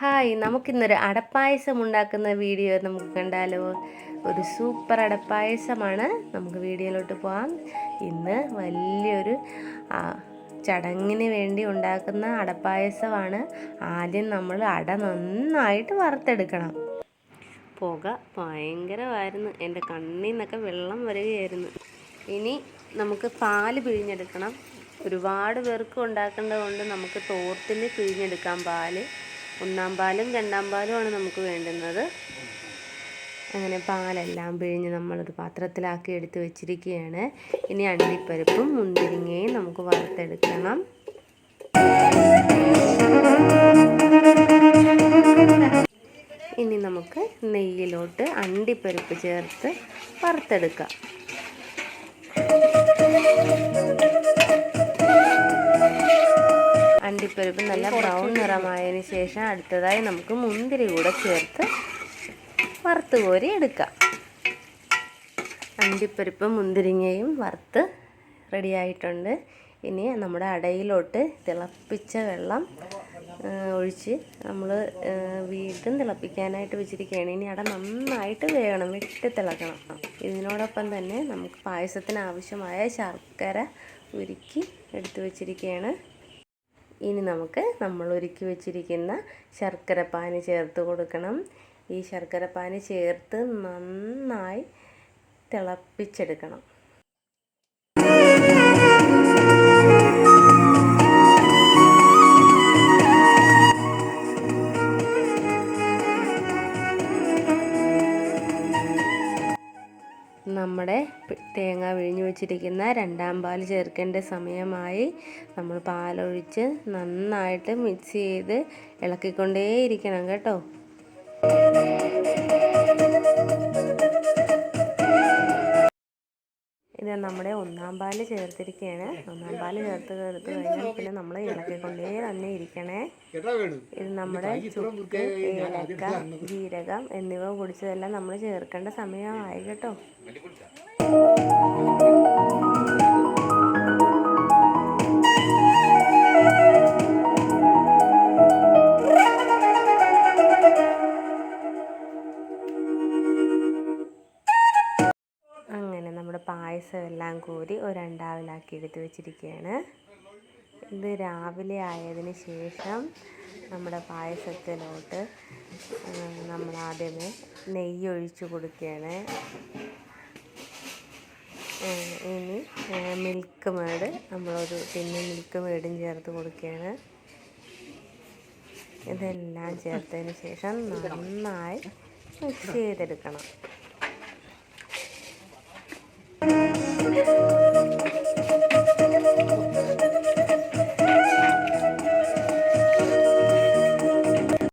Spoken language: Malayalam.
ഹായ് നമുക്കിന്നൊരു അടപ്പായസം ഉണ്ടാക്കുന്ന വീഡിയോ നമുക്ക് കണ്ടാലോ? ഒരു സൂപ്പർ അടപ്പായസമാണ്. നമുക്ക് വീഡിയോയിലോട്ട് പോകാം ഇന്ന് വലിയൊരു ചടങ്ങിന് വേണ്ടി ഉണ്ടാക്കുന്ന അടപ്പായസമാണ്. ആദ്യം നമ്മൾ അട നന്നായിട്ട് വറുത്തെടുക്കണം. പുക ഭയങ്കരമായിരുന്നു. എന്റെ കണ്ണിൽ നിന്നൊക്കെ വെള്ളം വരികയായിരുന്നു. ഇനി നമുക്ക് പാൽ പിഴിഞ്ഞെടുക്കണം. ഒരുപാട് പേർക്ക് ഉണ്ടാക്കേണ്ടതുകൊണ്ട് നമുക്ക് തോർത്തിൽ പിഴിഞ്ഞെടുക്കാം പാൽ. ഒന്നാം പാലും രണ്ടാം പാലുമാണ് നമുക്ക് വേണ്ടുന്നത്. അങ്ങനെ പാലെല്ലാം പിഴിഞ്ഞ് നമ്മളൊരു പാത്രത്തിലാക്കി എടുത്ത് വെച്ചിരിക്കുകയാണ്. ഇനി അണ്ടിപ്പരിപ്പും മുന്തിരിങ്ങയും നമുക്ക് വറുത്തെടുക്കണം. ഇനി നമുക്ക് നെയ്യിലോട്ട് അണ്ടിപ്പരിപ്പ് ചേർത്ത് വറുത്തെടുക്കാം. അണ്ടിപ്പരിപ്പ് നല്ല ബ്രൗൺ നിറമായതിന് ശേഷം അടുത്തതായി നമുക്ക് മുന്തിരി കൂടെ ചേർത്ത് വറുത്ത് കോരി എടുക്കാം. അണ്ടിപ്പരിപ്പ് മുന്തിരിങ്ങയും വറുത്ത് റെഡിയായിട്ടുണ്ട്. ഇനി നമ്മുടെ അടയിലോട്ട് തിളപ്പിച്ച വെള്ളം ഒഴിച്ച് നമ്മൾ വീണ്ടും തിളപ്പിക്കാനായിട്ട് വെച്ചിരിക്കുകയാണ്. ഇനി അട നന്നായിട്ട് വേകണം വിട്ട് തിളക്കണം. ഇതിനോടൊപ്പം തന്നെ നമുക്ക് പായസത്തിന് ആവശ്യമായ ശർക്കര ഉരുക്കി എടുത്തു വെച്ചിരിക്കുകയാണ്. ഇനി നമുക്ക് നമ്മൾ ഒരുക്കി വെച്ചിരിക്കുന്ന ശർക്കര ചേർത്ത് കൊടുക്കണം. ഈ ശർക്കര ചേർത്ത് നന്നായി തിളപ്പിച്ചെടുക്കണം. നമ്മുടെ തേങ്ങ വിഴിഞ്ഞു വെച്ചിരിക്കുന്ന രണ്ടാം പാൽ ചേർക്കേണ്ട സമയമായി. നമ്മൾ പാലൊഴിച്ച് നന്നായിട്ട് മിക്സ് ചെയ്ത് ഇളക്കിക്കൊണ്ടേയിരിക്കണം കേട്ടോ. ഇത് നമ്മുടെ ഒന്നാം പാൽ ചേർത്തിരിക്കുകയാണ് ഒന്നാം പാൽ ചേർത്ത് ചേർത്ത് കഴിഞ്ഞാൽ പിന്നെ നമ്മൾ ഇളക്കിക്കൊണ്ടേ തന്നെ ഇരിക്കണേ. ഇത് നമ്മുടെ ചുക്ക് ഏലക്ക ജീരകം എന്നിവ കുടിച്ചതെല്ലാം നമ്മൾ ചേർക്കേണ്ട സമയമായി കേട്ടോ. പായസം എല്ലാം കൂടി ഒരണ്ടാവിലാക്കി രണ്ടാവിലാക്കി എടുത്ത് വെച്ചിരിക്കുകയാണ്. ഇത് രാവിലെ ആയതിന് ശേഷം നമ്മുടെ പായസത്തിലോട്ട് നമ്മൾ ആദ്യമേ നെയ്യ് ഒഴിച്ചു കൊടുക്കുകയാണ് ഇനി മിൽക്ക് മേട് നമ്മളൊരു ടിന്ന് മിൽക്ക് മേടും ചേർത്ത് കൊടുക്കുകയാണ്. ഇതെല്ലാം ചേർത്തതിന് ശേഷം നന്നായി മിക്സ് ചെയ്തെടുക്കണം. Thank you.